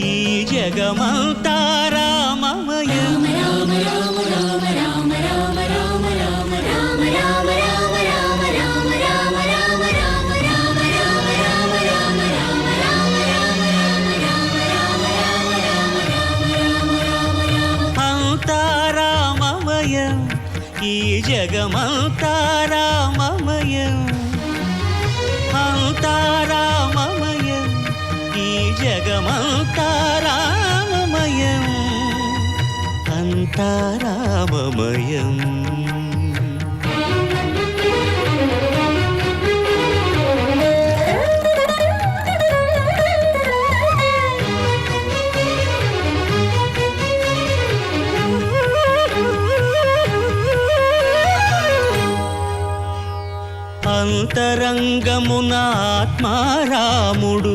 ఈ జగమంతా రామమయ. రామ రామ రామ రామ జగమంతా రామమయం అంతా రామమయం. అంతరంగమున ఆత్మారాముడు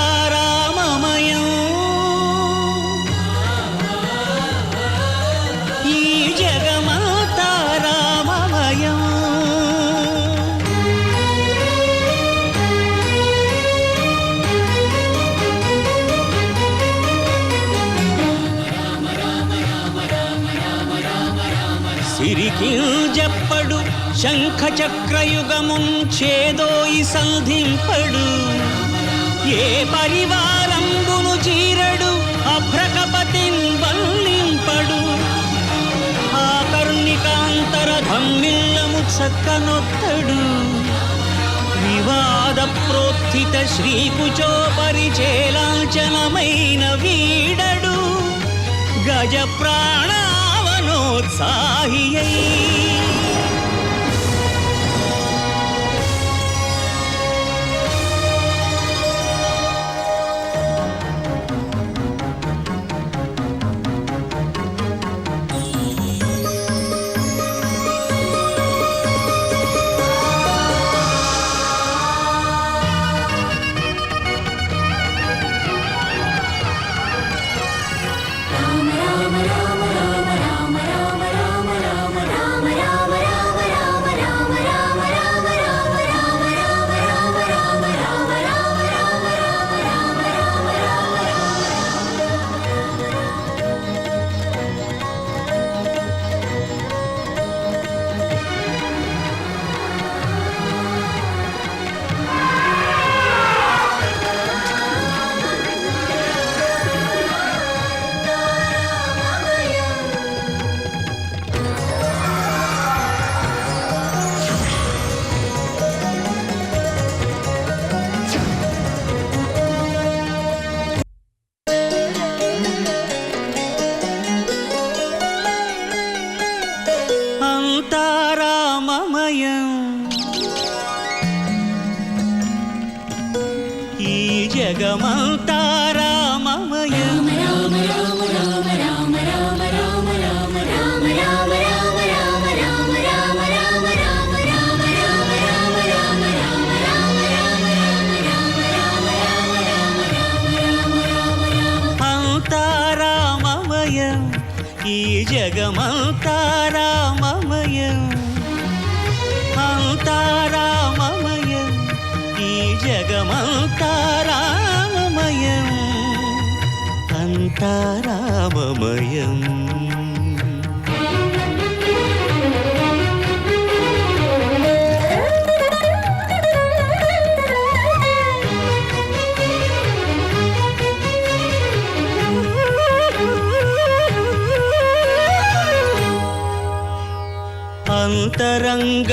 జప్పడు శంఖ చక్రయుగముంచేదోయి సంధింపడు. ఏ పరివారంబును చీరడు అభ్రకపతిన్ వల్లింపడు. కర్ణికాంతర ధమ్మిల్లము చక్కనొత్తడు. వివాద ప్రోత్థిత శ్రీకుచో పరిచేలాంచనమైన వీడడు. గజ ప్రాణావనోత్సాహియై రామమయం. ఈ జగమంతా రామమయం. ఈ జగమంతా రామమయం. జగమంతారామమయం అంతారామమయం ఈ జగమంతారామమయం అంతారామమయం.